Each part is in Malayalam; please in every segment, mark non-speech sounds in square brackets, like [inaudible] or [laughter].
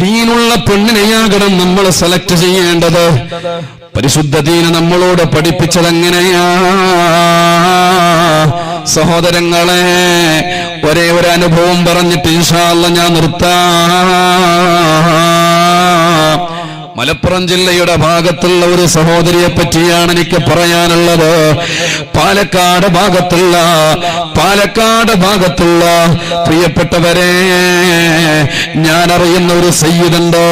ദീനുള്ള പെണ്ണിനെയാകണം നമ്മൾ സെലക്ട് ചെയ്യേണ്ടത്. പരിശുദ്ധ ദീന നമ്മളോട് പഠിപ്പിച്ചത് എങ്ങനെയാ സഹോദരങ്ങളെ ഒരേ ഒരു അനുഭവം പറഞ്ഞിട്ട് ഇൻഷാല്ല ഞാൻ നിർത്താം. മലപ്പുറം ജില്ലയുടെ ഭാഗത്തുള്ള ഒരു സഹോദരിയെ പറ്റിയാണ് എനിക്ക് പറയാനുള്ളത്. പാലക്കാട് ഭാഗത്തുള്ള പാലക്കാട് ഭാഗത്തുള്ള പ്രിയപ്പെട്ടവരെ ഞാൻ അറിയുന്ന ഒരു സയ്യിദുണ്ട്.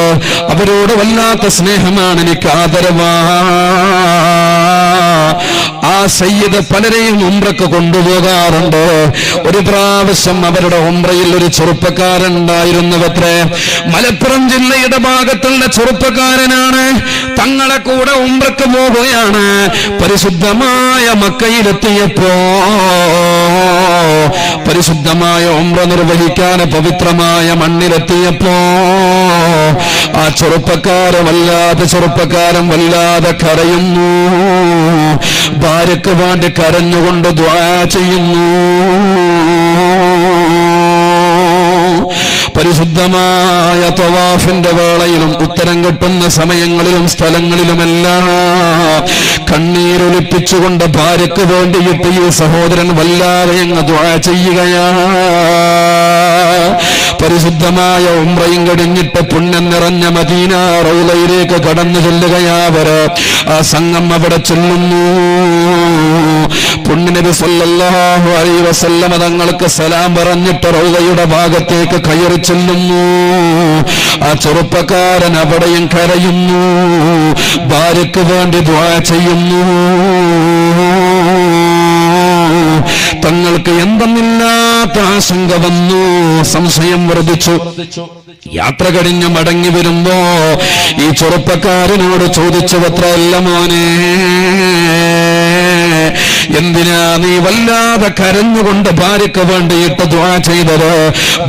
അവരോട് വല്ലാത്ത സ്നേഹമാണ് എനിക്ക് ആദരവാ. ആ സയ്യിദ് പലരെയും ഉംറക്ക് കൊണ്ടുപോകാറുണ്ട്. ഒരു പ്രാവശ്യം അവരുടെ ഉംറയിൽ ഒരു ചെറുപ്പക്കാരുണ്ടായിരുന്നുവത്രേ മലപ്പുറം ജില്ലയുടെ ഭാഗത്തുള്ള ചെറുപ്പക്കാരനാണ് തങ്ങളെ കൂടെ ഉംറക്ക് പോവുകയാണ്. പരിശുദ്ധമായ മക്കയിലെത്തിയപ്പോ പരിശുദ്ധമായ ഉമ്ര നിർവഹിക്കാൻ പവിത്രമായ മണ്ണിലെത്തിയപ്പോ ആ ചെറുപ്പക്കാരൻ വല്ലാതെ ചെറുപ്പക്കാരൻ വല്ലാതെ കരയുന്നു. ഭാര്യക്ക് വേണ്ടി കരഞ്ഞുകൊണ്ട് ദ്വാ ചെയ്യുന്നു. പരിശുദ്ധമായ തവാഫിന്റെ വേളയിലും ഉത്തരം കിട്ടുന്ന സമയങ്ങളിലും സ്ഥലങ്ങളിലുമെല്ലാം കണ്ണീരൊലിപ്പിച്ചുകൊണ്ട് ഭാര്യക്ക് വേണ്ടിയിട്ട് ഈ സഹോദരൻ വല്ലാതെ അങ്ങ് ദ്വാ പരിശുദ്ധമായ ഉമ്രയും കടിഞ്ഞിട്ട് പുണ്യം നിറഞ്ഞ മദീന റൗലയിലേക്ക് കടന്നു ചെല്ലുകയാവര് ആ സംഘം അവിടെ ചെല്ലുന്നു. പുണ്യനബി സല്ലല്ലാഹു അലൈഹി വസല്ലമ തങ്ങൾക്ക് സലാം പറഞ്ഞിട്ട് റൗദയുടെ ഭാഗത്തേക്ക് കയറി ചെല്ലുന്നു. ആ ചെറുപ്പക്കാരൻ അവിടെയും കരയുന്നു. ഭാര്യക്ക് വേണ്ടി ദ്വാ ചെയ്യുന്നു. ആശങ്ക വന്നു. സംശയം വർദ്ധിച്ചു. യാത്ര കഴിഞ്ഞ് മടങ്ങി വരുമ്പോ ഈ ചെറുപ്പക്കാരനോട് ചോദിച്ചു അത്രയല്ല മോനെ എന്തിനാ നീ വല്ലാതെ കരഞ്ഞുകൊണ്ട് ഭാര്യക്ക് വേണ്ടിയിട്ട് ദ്വാ ചെയ്തത്?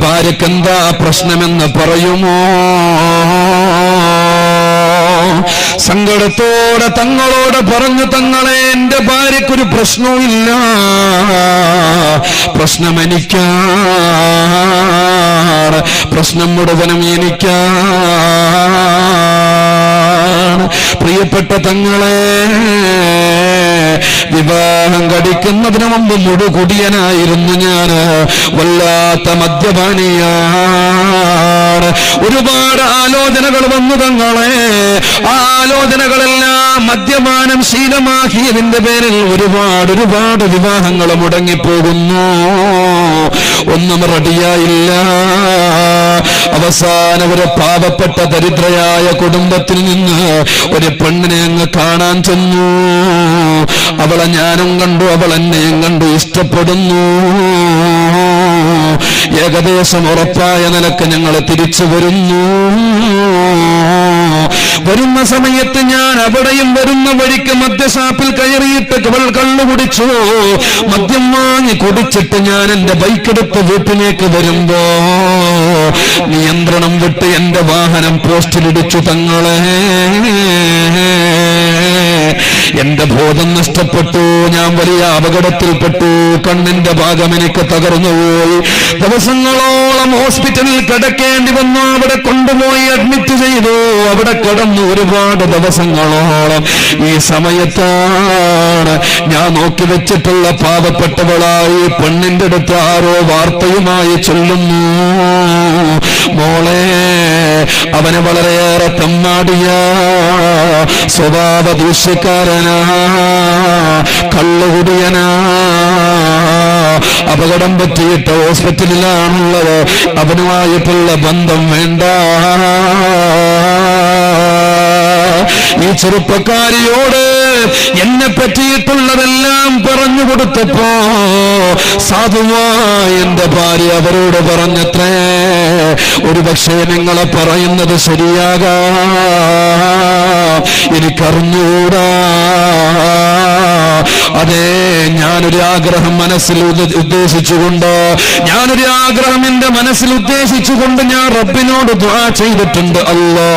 ഭാര്യക്ക് എന്താ പ്രശ്നമെന്ന് പറയുമോ? സങ്കടത്തോടെ തങ്ങളോട് പറഞ്ഞു തങ്ങളെ എന്റെ ഭാര്യക്കൊരു പ്രശ്നവുമില്ല പ്രശ്നമെനിക്ക പ്രശ്നം മുഴുവനും എനിക്കാണ്. പ്രിയപ്പെട്ട തങ്ങളെ [laughs] വിവാഹം കടിക്കുന്നതിന് മുമ്പ് മുടുകുടിയനായിരുന്നു ഞാൻ. വല്ലാത്ത മദ്യപാനിയാണ്. ഒരുപാട് ആലോചനകൾ വന്നു തങ്ങളെ. ആലോചനകളെല്ലാം മദ്യപാനം ശീലമാക്കിയതിന്റെ പേരിൽ ഒരുപാട് ഒരുപാട് വിവാഹങ്ങൾ മുടങ്ങിപ്പോകുന്നു. ഒന്നും റെഡിയായില്ല അവസാനം ഒരു പാവപ്പെട്ട ദരിദ്രയായ കുടുംബത്തിൽ നിന്ന് ഒരു പെണ്ണിനെ അങ്ങ് കാണാൻ ചെന്നു. അവളെ ഞാനും കണ്ടു അവൾ എന്നെയും കണ്ടു ഇഷ്ടപ്പെടുന്നു. ഏകദേശം ഉറപ്പായ നിലയ്ക്ക് ഞങ്ങൾ തിരിച്ചു വരുന്നു. വരുന്ന സമയത്ത് ഞാൻ അവിടെയും വരുന്ന വഴിക്ക് മദ്യഷാപ്പിൽ കയറിയിട്ട് കള്ളു കുടിച്ചു. മദ്യം വാങ്ങി കുടിച്ചിട്ട് ഞാൻ എന്റെ ബൈക്കെടുത്ത് വീട്ടിലേക്ക് വരുമ്പോ നിയന്ത്രണം വിട്ട് എന്റെ വാഹനം പോസ്റ്റിലിടിച്ചു തങ്ങളെ. എന്റെ ബോധം നഷ്ടപ്പെട്ടു. ഞാൻ വലിയ അപകടത്തിൽപ്പെട്ടു. കണ്ണിന്റെ ഭാഗം എനിക്ക് തകർന്നുപോയി ദിവസങ്ങളോളം ഹോസ്പിറ്റലിൽ കിടക്കേണ്ടി വന്നു. അവിടെ കൊണ്ടുപോയി അഡ്മിറ്റ് ചെയ്തു. അവിടെ കിടന്നു ഒരുപാട് ദിവസങ്ങളോളം ഈ സമയത്താണ് ഞാൻ നോക്കി വെച്ചിട്ടുള്ള പാവപ്പെട്ടവളായി പെണ്ണിന്റെ അടുത്ത് ആരോ വാർത്തയുമായി ചൊല്ലുന്നു. മോളെ അവന് വളരെയേറെ തമ്മാടിയ സ്വഭാവ ദൂഷ്യക്കാരനാ കള്ളുകുടിയനാ. അപകടം പറ്റിയിട്ട് ഹോസ്പിറ്റലിലാണുള്ളത്. അവനുമായിട്ടുള്ള ബന്ധം വേണ്ട. ഈ ചെറുപ്പക്കാരിയോട് എന്നെ പറ്റിയിട്ടുള്ളതെല്ലാം പറഞ്ഞു കൊടുത്തപ്പോ സാധുവായ എന്റെ ഭാര്യ അവരോട് പറഞ്ഞത്രേ. ഒരു പക്ഷേ നിങ്ങളെ പറയുന്നത് ശരിയാകാ. എനിക്കറിഞ്ഞൂടാ. അതെ ഞാനൊരു ആഗ്രഹം മനസ്സിൽ ഉദ്ദേശിച്ചുകൊണ്ട് ഞാനൊരു ആഗ്രഹം എന്റെ മനസ്സിൽ ഉദ്ദേശിച്ചുകൊണ്ട് ഞാൻ റബ്ബിനോട് ദ്വാ ചെയ്തിട്ടുണ്ട്. അല്ലാ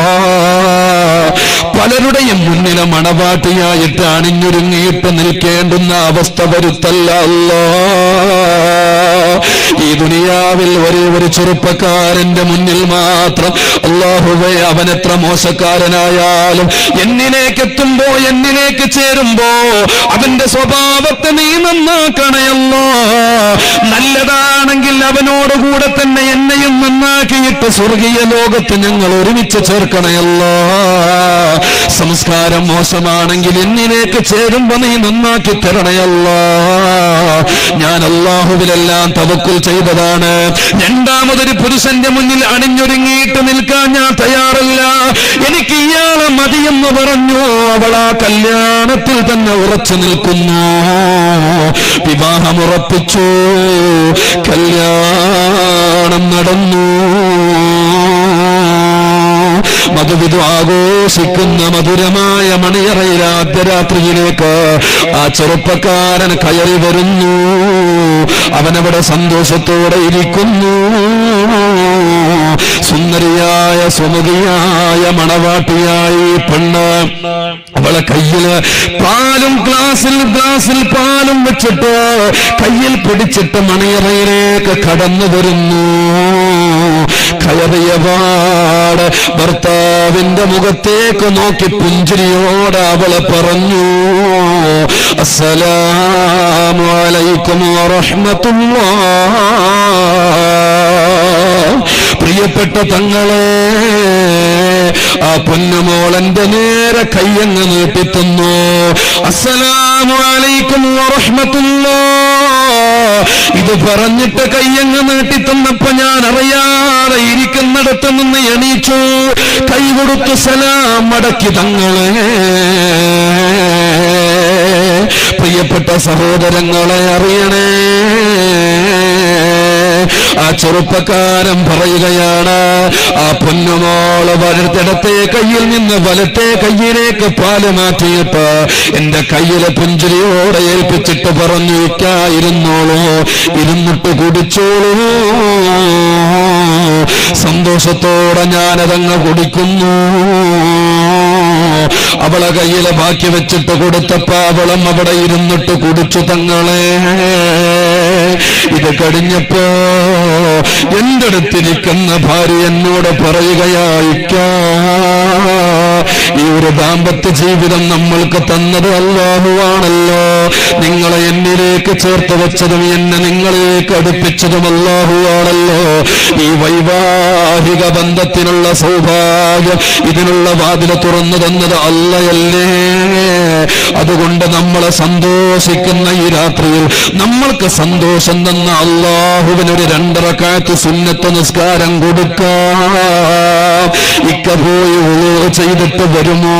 പലരുടെയും മുന്നിലെ മണവാട്ടിയായിട്ട് അണിഞ്ഞൊരുങ്ങിയിട്ട് നിൽക്കേണ്ടുന്ന അവസ്ഥ വരുത്തല്ല. അല്ലാ. ഈ ദുനിയാവിൽ ഒരേ ഒരു ചെറുപ്പക്കാരന്റെ മുന്നിൽ മാത്രം അള്ളാഹുവെ അവനെത്ര മോശക്കാരനായാലും എന്നിലേക്ക് എത്തുമ്പോ എന്നിലേക്ക് ചേരുമ്പോ അവന്റെ സ്വഭാവത്തെ നീ നന്നാക്കണയല്ലോ. നല്ലതാണെങ്കിൽ അവനോടുകൂടെ തന്നെ എന്നെയും നന്നാക്കിയിട്ട് സ്വർഗീയ ലോകത്ത് ഞങ്ങൾ ഒരുമിച്ച് ചേർക്കണയല്ലോ. സംസ്കാരം മോശമാണെങ്കിൽ എന്നിലേക്ക് ചേരുമ്പോ നീ നന്നാക്കി തരണയല്ലോ. ഞാൻ അള്ളാഹുവിലെല്ലാം തവക്കുൽ ചെയ്തതാണ് രണ്ടാമതൊരു പുരുഷന്റെ മുന്നിൽ അണിഞ്ഞൊരുങ്ങിയിട്ട് നിൽക്കാൻ ഞാൻ തയ്യാറല്ല. എനിക്ക് ഇയാളെ മതിയെന്ന് പറഞ്ഞു. അവൾ ആ കല്യാണത്തിൽ തന്നെ ഉറച്ചു നിൽക്കുന്നു. വിവാഹം ഉറപ്പിച്ചു. കല്യാണം നടന്നു. മധുവിധു ആഘോഷിക്കുന്ന മധുരമായ മണിയറയിൽ ആദ്യരാത്രിയിലേക്ക് ആ ചെറുപ്പക്കാരൻ കയറി വരുന്നു. അവനവിടെ സന്തോഷത്തോടെ ഇരിക്കുന്നു. സുന്ദരിയായ സുമതിയായ മണവാട്ടിയായി പെണ്ണ്. അവളെ കയ്യിൽ പാലും ഗ്ലാസിൽ ഗ്ലാസിൽ പാലും വെച്ചിട്ട് കയ്യിൽ പിടിച്ചിട്ട് മണിയറയിലേക്ക് കടന്നു വരുന്നു. കയറിയപാട് ഭർത്താവിന്റെ മുഖത്തേക്ക് നോക്കി പുഞ്ചിരിയോട് അവളെ പറഞ്ഞു. അസ്സലാമു അലൈക്കും വറഹ്മത്തുള്ളാ പ്രിയപ്പെട്ട തങ്ങളെ ആ പൊന്നുമോളന്റെ നേരെ കയ്യങ്ങ് നീട്ടിത്തുന്നു. അസ്സലാമു അലൈക്കും ഇത് പറഞ്ഞിട്ട് കയ്യങ്ങ് നീട്ടിത്തന്നപ്പോ ഞാൻ അറിയാതെ ഇരിക്കുന്നിടത്ത് നിന്ന് എണീച്ചു. കൈ കൊടുത്തു സലാം മടക്കി തങ്ങളെ. പ്രിയപ്പെട്ട സഹോദരങ്ങളെ അറിയണേ. ആ ചെറുപ്പക്കാരൻ പറയുകയാണ് ആ പൊന്നുമോൾ വലത്തിടത്തെ കയ്യിൽ നിന്ന് വലത്തെ കയ്യിലേക്ക് പാൽ മാറ്റിയിട്ട് എന്റെ കയ്യിലെ പുഞ്ചിരിയോടെ ഏൽപ്പിച്ചിട്ട് പറഞ്ഞു ഇരിക്കായിരുന്നോളൂ ഇരുന്നിട്ട് കുടിച്ചോളൂ. സന്തോഷത്തോടെ ഞാനതങ്ങ് കുടിക്കുന്നു. അവളെ കയ്യിലെ ബാക്കി വെച്ചിട്ട് കൊടുത്തപ്പോ അവളും അവിടെ ഇരുന്നിട്ട് കുടിച്ചു തങ്ങളെ. ഇത് കഴിഞ്ഞപ്പോ എന്റെ അടുത്തിരിക്കുന്ന ഭാര്യ എന്നോട് പറയുകയായിക്ക ഈ ഒരു ദാമ്പത്യ ജീവിതം നമ്മൾക്ക് തന്നത് അല്ലാഹുവാണല്ലോ. എന്നിലേക്ക് ചേർത്ത് വെച്ചതും എന്നെ നിങ്ങളിലേക്ക് അടുപ്പിച്ചതും അല്ലാഹുവാണല്ലോ ഈ വൈവാഹിക ബന്ധത്തിനുള്ള സൗഭാഗ്യം ഇതിനുള്ള വാതിൽ തുറന്നു തന്നത് അല്ലയല്ലേ? അതുകൊണ്ട് നമ്മളെ സന്തോഷിക്കുന്ന ഈ രാത്രിയിൽ നമ്മൾക്ക് സന്തോഷം തന്ന അള്ളാഹുവിനൊരു രണ്ടറക്കാറ്റ് സുന്നത്ത് നിസ്കാരം കൊടുക്കാം. ഇക്ക പോയി ചെയ്തിട്ട് വരുമോ?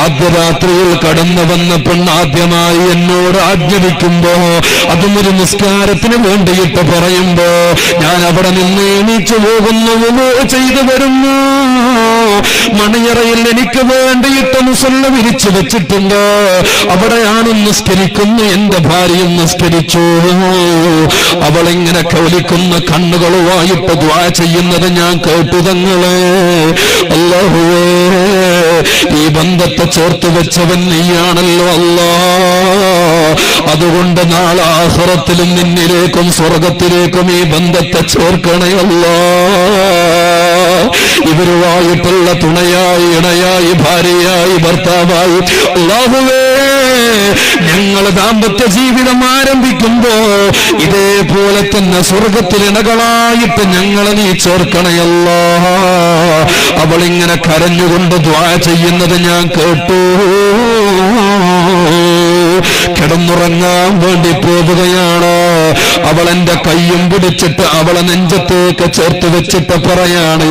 അർദ്ധരാത്രിയിൽ കടന്നു വന്ന പെണ്ണാദ്യമായി എന്നോട് ആജ്ഞപിക്കുമ്പോ അതും ഒരു നിസ്കാരത്തിന് വേണ്ടിയിട്ട് പറയുമ്പോ ഞാൻ അവിടെ നിന്ന് എണീച്ചു പോകുന്നു ചെയ്തു വരുന്നു. മണിയറയിൽ എനിക്ക് വേണ്ടിയിട്ട് മുസല്ല വിരിച്ചു വെച്ചിട്ടുണ്ട്. അവിടെയാണ് നിസ്കരിക്കുന്നു എന്റെ ഭാര്യയും നിസ്കരിച്ചു. അവളിങ്ങനെ കൗലിക്കുന്ന കണ്ണുകളുമായിട്ട് ദ്വാ ചെയ്യുന്നത് ഞാൻ കേട്ടു തങ്ങളെ. അല്ലാഹുവേ. ഈ ബന്ധത്തെ ചേർത്ത് വെച്ചവൻ നീയാണല്ലോ അല്ലാ. അതുകൊണ്ട് നാളെ ആഹുറത്തിലും നിന്നിലേക്കും സ്വർഗത്തിലേക്കും ഈ ബന്ധത്തെ ചേർക്കണയല്ലോ ഇവരുമായിട്ടുള്ള തുണയായി ഇണയായി ഭാര്യയായി ഭർത്താവായി. അല്ലാഹുവേ ഞങ്ങൾ ദാമ്പത്യ ജീവിതം ആരംഭിക്കുമ്പോ ഇതേപോലെ തന്നെ സ്വർഗത്തിൽ ഇണകളായിട്ട് ഞങ്ങളെ നീ ചേർക്കണയല്ലോ. അവളിങ്ങനെ കരഞ്ഞുകൊണ്ട് ദ്വാ ചെയ്യുന്നത് ഞാൻ കേട്ടു. കിടന്നുറങ്ങാൻ വേണ്ടി പോവുകയാണ്. അവൾ എന്റെ കയ്യും പിടിച്ചിട്ട് അവളെ നെഞ്ചത്തേക്ക് ചേർത്ത് വെച്ചിട്ട് പറയാണ്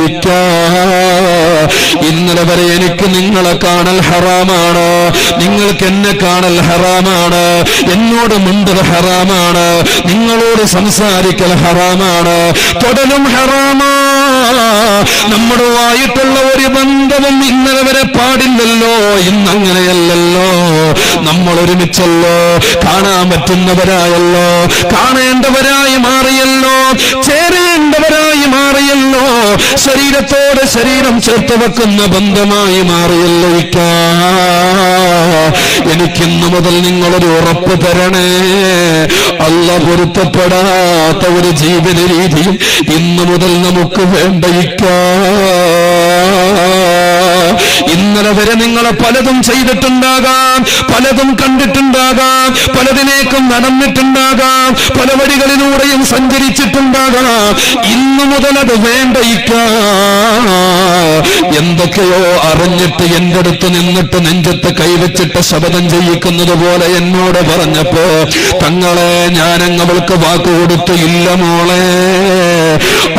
ഇന്നലെ വരെ എനിക്ക് നിങ്ങളെ കാണൽ ഹറാമാണ്. നിങ്ങൾക്ക് എന്നെ കാണൽ ഹറാമാണ്. എന്നോട് മുണ്ടൽ ഹറാമാണ്. നിങ്ങളോട് സംസാരിക്കൽ ഹറാമാണ്. തൊടലും ഹറാമാ. നമ്മുടെവായിട്ടുള്ള ഒരു ബന്ധവും ഇന്നലെ വരെ പാടില്ലല്ലോ. ഇന്നങ്ങനെയല്ലല്ലോ. നമ്മൾ ഒരുമിച്ചല്ലോ കാണാൻ പറ്റുന്നവരായല്ലോ. കാണേണ്ടവരായി മാറിയല്ലോ. ചേരേണ്ടവരായി മാറിയല്ലോ. ശരീരത്തോട് ശരീരം ചേർത്ത് വെക്കുന്ന ബന്ധമായി മാറിയല്ലോ ഇക്ക. എനിക്കിന്നു മുതൽ നിങ്ങളൊരു ഉറപ്പ് തരണേ. അല്ല പൊരുത്തപ്പെടാത്ത ഒരു ജീവിത രീതിയും ഇന്നു മുതൽ നമുക്ക് വേണ്ടയിക്കാ ഇന്നലെ വരെ നിങ്ങളെ പലതും ചെയ്തിട്ടുണ്ടാകാം പലതും കണ്ടിട്ടുണ്ടാകാം പലതിലേക്കും നടന്നിട്ടുണ്ടാകാം പല വഴികളിലൂടെയും സഞ്ചരിച്ചിട്ടുണ്ടാകാം. ഇന്നു മുതൽ അത് വേണ്ടയിക്ക. എന്തൊക്കെയോ അറിഞ്ഞിട്ട് എന്റെ അടുത്ത് നിന്നിട്ട് നെഞ്ചത്ത് കൈവച്ചിട്ട് ശബദം ചെയ്യിക്കുന്നത് പോലെ എന്നോട് പറഞ്ഞപ്പോ തങ്ങളെ ഞാനങ്ങ് അവൾക്ക് വാക്ക് കൊടുത്തു ഇല്ല മോളെ.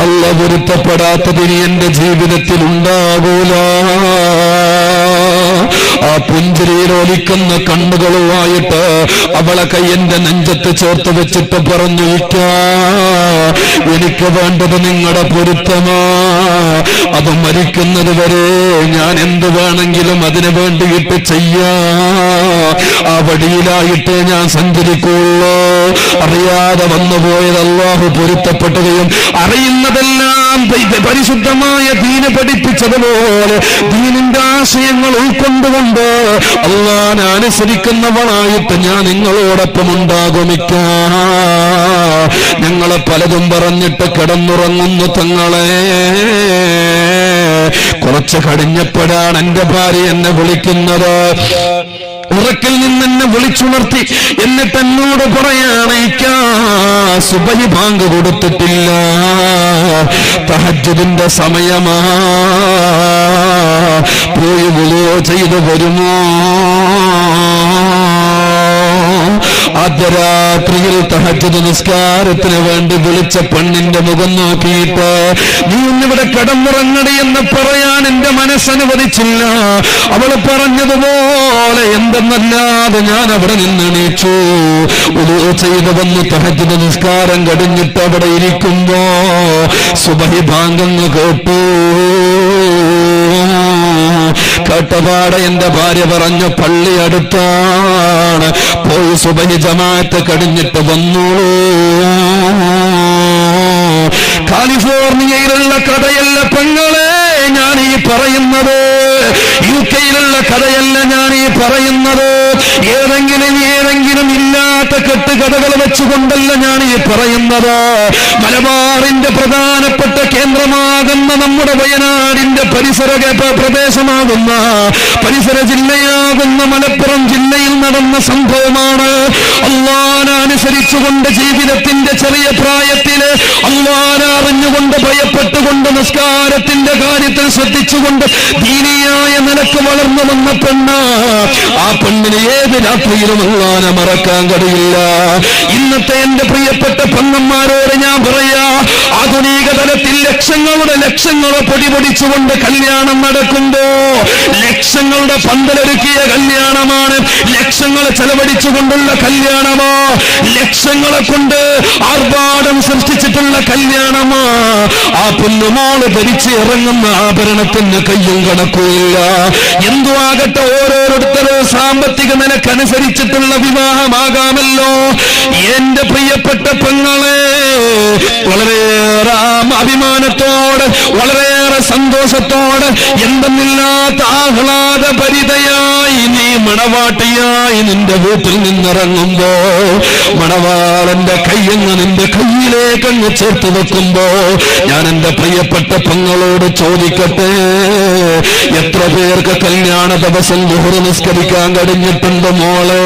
അല്ല പൊരുത്തപ്പെടാത്തതിന് എന്റെ ജീവിതത്തിൽ ഉണ്ടാകൂല. ആ പുഞ്ചിരിയിൽ ഒലിക്കുന്ന കണ്ണുകളുമായിട്ട് അവളെ കയ്യന്റെ നെഞ്ചത്ത് ചേർത്ത് വെച്ചിട്ട് പറഞ്ഞു എനിക്ക് വേണ്ടത് നിങ്ങളുടെ പൊരുത്തമാ. അത് മരിക്കുന്നത് വരെ ഞാൻ എന്ത് വേണമെങ്കിലും അതിനു വേണ്ടിയിട്ട് ചെയ്യാ. ആ വഴിയിലായിട്ട് ഞാൻ സഞ്ചരിക്കുള്ളൂ. അറിയാതെ വന്നുപോയത് അള്ളാഹു പൊരുത്തപ്പെട്ടുകയും അറിയുന്നതെല്ലാം പരിശുദ്ധമായ ദീന പഠിപ്പിച്ചതുപോലെ ദീനിന്റെ ആശയങ്ങൾ ഉൾക്കൊണ്ടുകൊണ്ട് അള്ളാൻ അനുസരിക്കുന്നവളായിട്ട് ഞാൻ നിങ്ങളോടൊപ്പം ഉണ്ടാകുമിക്ക ഞങ്ങളെ പലതും പറഞ്ഞിട്ട് കിടന്നുറങ്ങുന്നു തങ്ങളെ. കുറച്ച് കടിഞ്ഞപ്പോഴാണ് എന്റെ ഭാര്യ എന്നെ വിളിക്കുന്നത്. ഉറക്കിൽ നിന്ന് എന്നെ വിളിച്ചുണർത്തി. എന്നിട്ട് എന്നോട് പറയാണേക്കാ സുബഹി ബാങ്ക് കൊടുത്തിട്ടില്ല. തഹജുദിന്റെ സമയമാ. പോയി വിളിയോ ചെയ്തു വരുമോ? അർദ്ധരാത്രിയിൽ തഹജ്ജുദ് നിസ്കാരത്തിന് വേണ്ടി വിളിച്ച പെണ്ണിന്റെ മുഖം നോക്കിയിട്ട് നീ ഇന്നിവിടെ കിടന്നുറങ്ങടി എന്ന് പറയാൻ എന്റെ മനസ്സനുവദിച്ചില്ല. അവൾ പറഞ്ഞതുപോലെ എന്തെന്നല്ലാതെ ഞാൻ അവിടെ നിന്ന് എണീച്ചു. ചെയ്ത് വന്ന് തഹജുദ് നിസ്കാരം കടിഞ്ഞിട്ട് അവിടെ ഇരിക്കുമ്പോ സുബഹി ബാങ്കങ്ങ് കേട്ടു. കേട്ടപാടെ എന്റെ ഭാര്യ പറഞ്ഞു പള്ളി അടുത്താണ് പോയി സുബഹി ജമാഅത്ത് കടിഞ്ഞിട്ട് വന്നോളൂ. കാലിഫോർണിയയിലുള്ള കഥയല്ല പെങ്ങളെ ഞാൻ ഈ പറയുന്നത്. യു കെയിലുള്ള കഥയല്ല ഞാൻ ഈ പറയുന്നത്. ഏതെങ്കിലും ഏതെങ്കിലും ഇല്ലാത്ത കെട്ടുകഥകൾ വെച്ചുകൊണ്ടല്ല ഞാൻ ഈ പറയുന്നത്. മലബാറിന്റെ പ്രധാനപ്പെട്ട കേന്ദ്രമാകുന്ന നമ്മുടെ വയനാടിന്റെ പരിസര പ്രദേശമാകുന്ന പരിസര ജില്ലയാകുന്ന മലപ്പുറം ജില്ലയിൽ നടന്ന സംഭവമാണ് അള്ളാന അനുസരിച്ചുകൊണ്ട് ജീവിതത്തിന്റെ ചെറിയ പ്രായത്തിൽ അള്ളാനറിഞ്ഞുകൊണ്ട് ഭയപ്പെട്ടുകൊണ്ട് നിസ്കാരത്തിന്റെ കാര്യത്തിൽ ശ്രദ്ധിച്ചുകൊണ്ട് ദീനിയായ നിലയ്ക്ക് വളർന്നു വന്ന പെണ്ണ. ആ പെണ്ണിന് ഏത് രാത്രിയിലും അള്ളാന മറക്കാൻ കഴിയില്ല. ഇന്നത്തെ എന്റെ പ്രിയപ്പെട്ട പെണ്ണന്മാരോട് ഞാൻ പറയാ ആധുനിക തലത്തിൽ ലക്ഷങ്ങളുടെ ലക്ഷങ്ങളെ പൊടിപൊടിച്ചുകൊണ്ട് കല്യാണം നടക്കുമ്പോ ലക്ഷങ്ങളുടെ പന്തലൊരുക്കിയ കല്യാണമാണ് ലക്ഷങ്ങളെ ചെലവഴിച്ചുകൊണ്ടുള്ള കല്യാണമോ ലക്ഷങ്ങളെ കൊണ്ട് ആർഭാടം സൃഷ്ടിച്ചിട്ടുള്ള കല്യാണമോ ആ പുല്ലുമാൾ ധരിച്ച് ഇറങ്ങുന്ന ആഭരണത്തിന് കയ്യും കണക്കുമില്ല എന്തു ആകട്ടെ ഓരോരുത്തരും സാമ്പത്തിക നിലക്കനുസരിച്ചിട്ടുള്ള വിവാഹമാകാമല്ലോ. എന്റെ പ്രിയപ്പെട്ട പെങ്ങളെ വളരെയേറെ അഭിമാനത്തോടെ വളരെയേറെ സന്തോഷത്തോടെ എന്തെന്നില്ലാത്ത ആഹ്ലാദ പരിതയായി നീ മണവാട്ടിയായി നിന്റെ വീട്ടിൽ നിന്നിറങ്ങുമ്പോ മണവാളന്റെ കയ്യങ്ങ് നിന്റെ കയ്യിലേക്ക് ചേർത്ത് വെക്കുമ്പോ ഞാൻ എന്റെ പ്രിയപ്പെട്ട പെങ്ങളോട് ചോദിക്കട്ടെ എത്ര പേർക്ക് കല്യാണ ദിവസം മുഹുറ് നിസ്കരിക്കാൻ കഴിഞ്ഞിട്ടുണ്ട് മോളെ?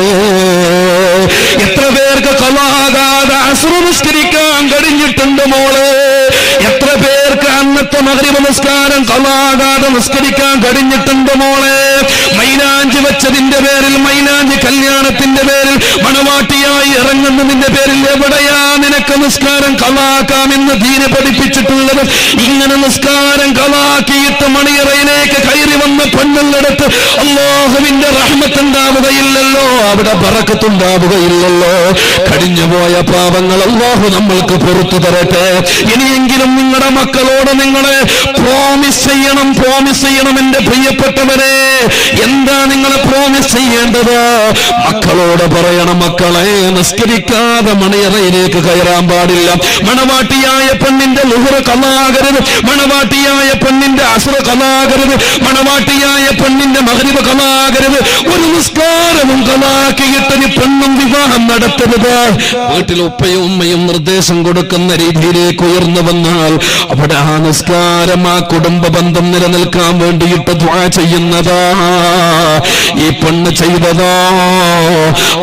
എത്ര പേർക്ക് കലാകാതെ അസുറ് നിസ്കരിക്കാൻ കഴിഞ്ഞിട്ടുണ്ട് മോളെ? എത്ര പേർക്ക് അന്നത്തെ മകരി നിസ്കാരം കൊള്ളാകാതെ നിസ്കരിക്കാൻ കഴിഞ്ഞിട്ടുണ്ട് മോളെ? മൈനാഞ്ചി വെച്ചതിന്റെ പേരിൽ മൈനാഞ്ചി കല്യാണത്തിന്റെ പേരിൽ മണവാട്ടിയായി ഇറങ്ങുന്നതിന്റെ പേരിൽ എവിടെയാ നിനക്ക് നിസ്കാരം കലാക്കാമെന്ന് തീരെ പഠിപ്പിച്ചിട്ടുള്ളത്? ഇങ്ങനെ നിസ്കാരം കളാക്കിയിട്ട് മണിയറയിലേക്ക് കയറി വന്ന പെണ്ണുള്ളടത്ത് അള്ളാഹുവിന്റെ റഹ്മത്തുണ്ടാവുകയില്ലല്ലോ അവിടെ പറക്കത്തുണ്ടാവുകയില്ലല്ലോ കഴിഞ്ഞുപോയ പാപങ്ങൾ അള്ളാഹു നമ്മൾക്ക് പുറത്തു തരട്ടെ. ഇനിയെങ്കിലും നിങ്ങളുടെ മക്കളോട് നിങ്ങളെ പ്രോമിസ് ചെയ്യണം പ്രോമിസ് ചെയ്യണം എന്റെ പ്രിയപ്പെട്ടവരെ. എന്താ നിങ്ങൾ പ്രോമിസ് ചെയ്യേണ്ടത്? മക്കളോട് പറയണം മക്കളെ നിസ്കരിക്കാതെ മണിയറയിലേക്ക് കയറാൻ പാടില്ല. മണവാട്ടിയായ പെണ്ണിന്റെ ലുഹുറ കലാകരുത് മണവാട്ടിയായ പെണ്ണിന്റെ അസുറ കലാകരുത് മണവാട്ടിയായ പെണ്ണിന്റെ മകരിവ് കലാകരുത് ഒരു നിസ്കാരവും കലാക്കിയിട്ട് പെണ്ണും വിവാഹം നടത്തരുത്. വീട്ടിൽ ഉപ്പയും ഉമ്മയും നിർദ്ദേശം കൊടുക്കുന്ന രീതിയിലേക്ക് ഉയർന്നു വന്നാൽ അവിടെ ആ നിസ്കാരം ആ കുടുംബ ബന്ധം നിലനിൽക്കാൻ വേണ്ടിയിട്ട് ദ്വാ ചെയ്യുന്നതാ. ഈ പെണ്ണ് ചെയ്തതാ?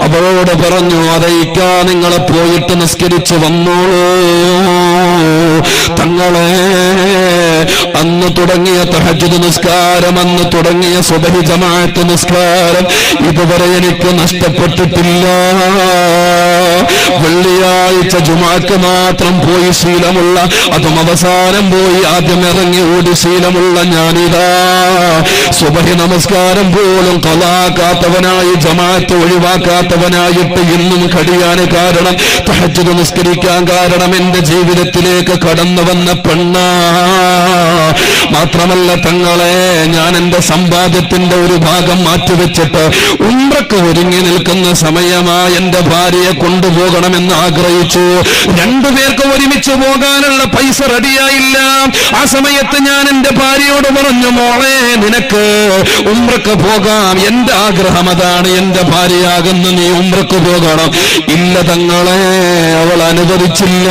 അവളോട് പറഞ്ഞു അതയിക്കാ നിങ്ങളെ പോയിട്ട് നിസ്കരിച്ചു വന്നോളൂ. തങ്ങളെ അന്ന് തുടങ്ങിയ തഹജുദ് നിസ്കാരം അന്ന് തുടങ്ങിയ സുബഹി ജമാഅത്ത് നിസ്കാരം ഇതുവരെ എനിക്ക് നഷ്ടപ്പെട്ടിട്ടില്ല. വെള്ളിയാഴ്ച ജുമാക്ക് മാത്രം പോയി ശീലമുള്ള അതും അവസാനം പോയി ആദ്യം ഇറങ്ങി ഓടി ശീലമുള്ള ഞാനിതാ. സുബഹി നമസ്കാരം പോലും കലാക്കാത്തവനായി ജമാഅത്ത് ഒഴിവാക്കാത്തവനായിട്ട് ഇന്നും കടിയാന് കാരണം. തഹജുദ് നിസ്കരിക്കാൻ കാരണം എന്റെ ജീവിതത്തിലേക്ക് കടന്നു വന്ന പെണ്ണ. മാത്രമല്ല തങ്ങളെ ഞാൻ എന്റെ സമ്പാദ്യത്തിന്റെ ഒരു ഭാഗം മാറ്റിവെച്ചിട്ട് ഉമ്രക്ക് ഒരുങ്ങി നിൽക്കുന്ന സമയമാ എന്റെ ഭാര്യയെ കൊണ്ടുപോകണമെന്ന് ആഗ്രഹിച്ചു. രണ്ടുപേർക്ക് ഒരുമിച്ച് പോകാനുള്ള പൈസ റെഡിയായില്ല. ആ സമയത്ത് ഞാൻ എന്റെ ഭാര്യയോട് പറഞ്ഞു മോളെ നിനക്ക് ഉമ്രക്ക് പോകാം. എന്റെ ആഗ്രഹം അതാണ്. എന്റെ ഭാര്യയാകുന്ന നീ ഉമ്രക്ക് പോകണം. ഇല്ല തങ്ങളെ അവൾ അനുവദിച്ചില്ല.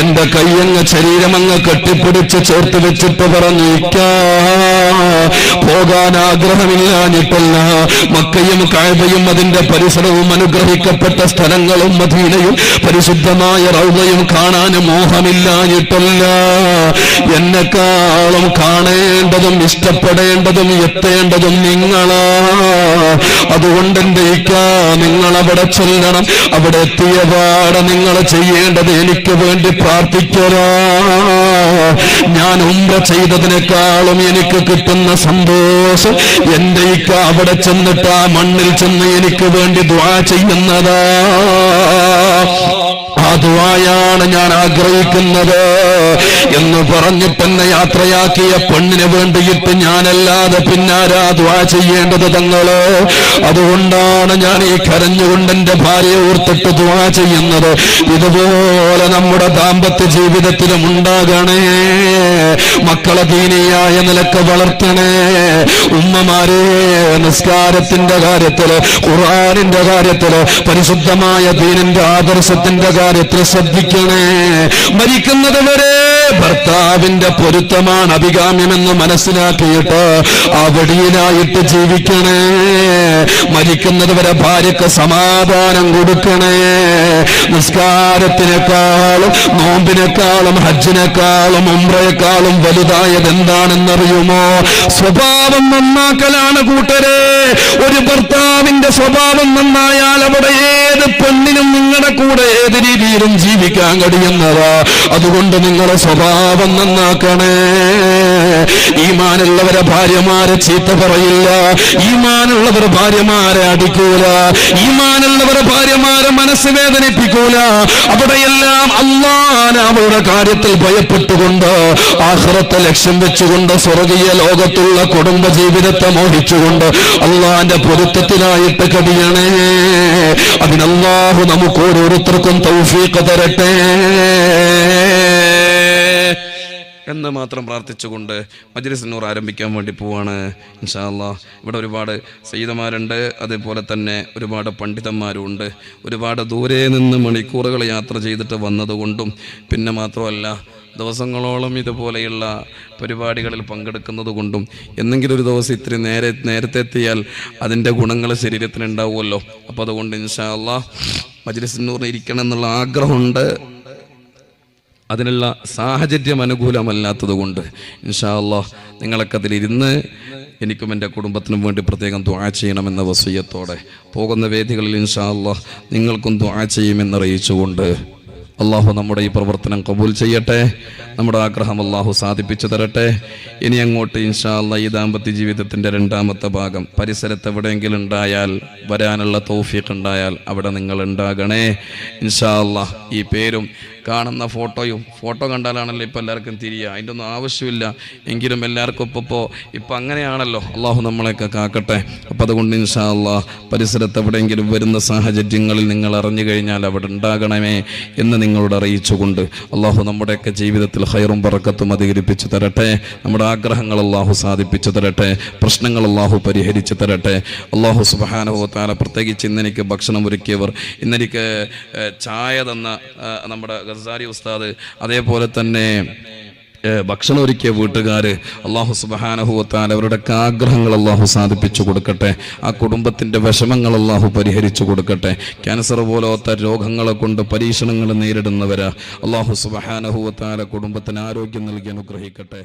എന്റെ കയ്യങ്ങ് ശരീരമങ്ങ് കെട്ടിപ്പിടിച്ച് ചേർത്ത് വെച്ചിട്ട് പറഞ്ഞു "ഇക്കാ, പോകാൻ ആഗ്രഹമില്ലാഞ്ഞിട്ടല്ല. മക്കയും കായയും അതിന്റെ പരിസരവും അനുഗ്രഹിക്കപ്പെട്ട സ്ഥലങ്ങളും മദീനയും പരിശുദ്ധമായ റൗദയും കാണാൻ മോഹമില്ലാഞ്ഞിട്ടല്ല. എന്നെക്കാളും കാണേണ്ടതും ഇഷ്ടപ്പെടേണ്ടതും എത്തേണ്ടതും നിങ്ങളാ. അതുകൊണ്ട് എന്റെ നിങ്ങൾ അവിടെ ചെല്ലണം. അവിടെ എത്തിയ പാടെ നിങ്ങൾ ചെയ്യേണ്ടത് എനിക്ക് വേണ്ടി പ്രാർത്ഥിക്കലാ. ഞാൻ ഉമ്പ ചെയ്തതിനേക്കാളും എനിക്ക് കിട്ടുന്ന സന്തോഷം. എന്റെ ഇക്ക അവിടെ ചെന്നിട്ട് ആ മണ്ണിൽ ചെന്ന് എനിക്ക് വേണ്ടി ദ്വാ ചെയ്യുന്നതാ. ആ ദുആയാണ് ഞാൻ ആഗ്രഹിക്കുന്നത് എന്ന് പറഞ്ഞിട്ട് എന്നെ യാത്രയാക്കിയ പെണ്ണിന് വേണ്ടിയിട്ട് ഞാനല്ലാതെ പിന്നാരാ ദ്വാ ചെയ്യേണ്ടത് തങ്ങൾ? അതുകൊണ്ടാണ് ഞാൻ ഈ കരഞ്ഞുകൊണ്ട് എന്റെ ഭാര്യയെ ഓർത്തിട്ട് ദ്വാ ചെയ്യുന്നത്. ഇതുപോലെ നമ്മുടെ ദാമ്പത്യ ജീവിതത്തിലും ഉണ്ടാകണേ. മക്കളെ ദീനിയായ നിലയ്ക്ക് വളർത്തണേ. ഉമ്മമാരെ നിസ്കാരത്തിന്റെ കാര്യത്തിൽ ഖുർആനിന്റെ കാര്യത്തിൽ പരിശുദ്ധമായ ദീനിന്റെ ആദർശത്തിന്റെ കാര്യത്തിൽ ശ്രദ്ധിക്കണേ. മരിക്കുന്നത് വരെ ഭർത്താവിന്റെ പൊരുത്തമാണ് അഭികാമ്യമെന്ന് മനസ്സിലാക്കിയിട്ട് ആ വെടിയിലായിട്ട് ജീവിക്കണേ. മരിക്കുന്നത് വരെ ഭാര്യക്ക് സമാധാനം കൊടുക്കണേ. നിസ്കാരത്തിനേക്കാളും നോമ്പിനേക്കാളും ഹജ്ജിനേക്കാളും ഉംറയേക്കാളും വലുതായത് എന്താണെന്നറിയുമോ? സ്വഭാവം നന്നാക്കലാണ് കൂട്ടരെ. ഒരു ഭർത്താവിന്റെ സ്വഭാവം നന്നായാൽ അവിടെ ഏത് പെണ്ണിനും നിങ്ങളുടെ കൂടെ ഏത് രീതിയിലും ജീവിക്കാൻ കഴിയുന്നതാ. അതുകൊണ്ട് നിങ്ങളുടെ സ്വഭാവം നന്നാക്കണേ. ഈമാനുള്ളവരെ ഭാര്യമാരെ ചീത്ത പറയില്ല. ഈമാനുള്ളവർ ഭാര്യമാരെ അടിക്കൂല. ഈമാനുള്ളവരെ ഭാര്യമാരെ മനസ്സ് വേദനിപ്പിക്കൂല. അവിടെയെല്ലാം അള്ളാൻ അവരുടെ കാര്യത്തിൽ ഭയപ്പെട്ടുകൊണ്ട് ആഹ്റത്തെ ലക്ഷ്യം വെച്ചുകൊണ്ട് സ്വർഗീയ ലോകത്തുള്ള കുടുംബ ജീവിതത്തെ മോഹിച്ചുകൊണ്ട് അള്ളാന്റെ പൊരുത്തത്തിനായിട്ട് കഴിയണേ അതിനല്ലാഹു നമുക്ക് ഓരോരുത്തർക്കും തൗഫീഖ് തരട്ടെ. എന്ന് മാത്രം പ്രാർത്ഥിച്ചുകൊണ്ട് മജ്ലിസ് നൂർ ആരംഭിക്കാൻ വേണ്ടി പോവാണ്. ഇൻഷാ അല്ലാ ഇവിടെ ഒരുപാട് സയ്യിദമാരുണ്ട്. അതേപോലെ തന്നെ ഒരുപാട് പണ്ഡിതന്മാരുണ്ട്. ഒരുപാട് ദൂരെ നിന്ന് മണിക്കൂറുകൾ യാത്ര ചെയ്തിട്ട് വന്നതുകൊണ്ടും പിന്നെ മാത്രമല്ല ദിവസങ്ങളോളം ഇതുപോലെയുള്ള പരിപാടികളിൽ പങ്കെടുക്കുന്നത് കൊണ്ടും എന്തെങ്കിലും ഒരു ദിവസം ഇത്ര നേരെ നേരത്തെ എത്തിയാൽ അതിന്റെ ഗുണങ്ങൾ ശരീരത്തിന് ഉണ്ടാവുമല്ലോ. അപ്പോൾ അതുകൊണ്ട് ഇൻഷാ അള്ളാ മജ്ലിസ് നൂറിന് ഇരിക്കണം എന്നുള്ള ആഗ്രഹമുണ്ട്. അതിനുള്ള സാഹചര്യം അനുകൂലമല്ലാത്തത് കൊണ്ട് ഇൻഷാ നിങ്ങളൊക്കെ അതിലിരുന്ന് എനിക്കും എന്റെ കുടുംബത്തിനും വേണ്ടി പ്രത്യേകം ദ്വാ ചെയ്യണമെന്ന വസീയത്തോടെ പോകുന്ന വേദികളിൽ ഇൻഷാ നിങ്ങൾക്കും ദ്വാ ചെയ്യുമെന്നറിയിച്ചുകൊണ്ട് അള്ളാഹു നമ്മുടെ ഈ പ്രവർത്തനം കബൂൽ ചെയ്യട്ടെ. നമ്മുടെ ആഗ്രഹം അള്ളാഹു സാധിപ്പിച്ചു തരട്ടെ. ഇനി അങ്ങോട്ട് ഇൻഷാ ഈ ദാമ്പത്യ ജീവിതത്തിന്റെ രണ്ടാമത്തെ ഭാഗം. പരിസരത്ത് എവിടെയെങ്കിലും ഉണ്ടായാൽ വരാനുള്ള തൗഫീഖ് ഉണ്ടായാൽ അവിടെ നിങ്ങൾ ഉണ്ടാകണേ. ഇൻഷാ ഈ പേരും കാണുന്ന ഫോട്ടോയും ഫോട്ടോ കണ്ടാലാണല്ലോ ഇപ്പോൾ എല്ലാവർക്കും തിരിയുക അതിന്റെ ഒന്നും ആവശ്യമില്ല. എങ്കിലും എല്ലാവർക്കും ഇപ്പോൾ ഇപ്പോൾ ഇപ്പം അങ്ങനെയാണല്ലോ. അള്ളാഹു നമ്മളെയൊക്കെ കാക്കട്ടെ. അപ്പോൾ അതുകൊണ്ട് ഇൻഷാ അള്ളാഹ് പരിസരത്ത് എവിടെയെങ്കിലും വരുന്ന സാഹചര്യങ്ങളിൽ നിങ്ങൾ അറിഞ്ഞു കഴിഞ്ഞാൽ അവിടെ ഉണ്ടാകണമേ എന്ന് നിങ്ങളോട് അറിയിച്ചുകൊണ്ട് അള്ളാഹു നമ്മുടെയൊക്കെ ജീവിതത്തിൽ ഹൈറും പറക്കത്തും അധികരിപ്പിച്ചു തരട്ടെ. നമ്മുടെ ആഗ്രഹങ്ങൾ അള്ളാഹു സാധിപ്പിച്ചു തരട്ടെ. പ്രശ്നങ്ങൾ അള്ളാഹു പരിഹരിച്ചു തരട്ടെ. അള്ളാഹു സുബാനുഭവത്താല പ്രത്യേകിച്ച് ഇന്നെനിക്ക് ഭക്ഷണം ഒരുക്കിയവർ ഇന്നെനിക്ക് ചായ തന്ന നമ്മുടെ ഗസാരി ഉസ്താദ് അതേപോലെ തന്നെ ഭക്ഷണം ഒരുക്കിയ വീട്ടുകാർ അള്ളാഹു സുബഹാനഹുവത്താൽ അവരുടെയൊക്കെ ആഗ്രഹങ്ങൾ അള്ളാഹു സാധിപ്പിച്ചു കൊടുക്കട്ടെ. ആ കുടുംബത്തിന്റെ വിഷമങ്ങൾ അള്ളാഹു പരിഹരിച്ചു കൊടുക്കട്ടെ. ക്യാൻസർ പോലത്തെ രോഗങ്ങളെ കൊണ്ട് പരീക്ഷണങ്ങൾ നേരിടുന്നവരാ. അള്ളാഹു സുബഹാനഹുവത്താല കുടുംബത്തിന് ആരോഗ്യം നൽകി അനുഗ്രഹിക്കട്ടെ.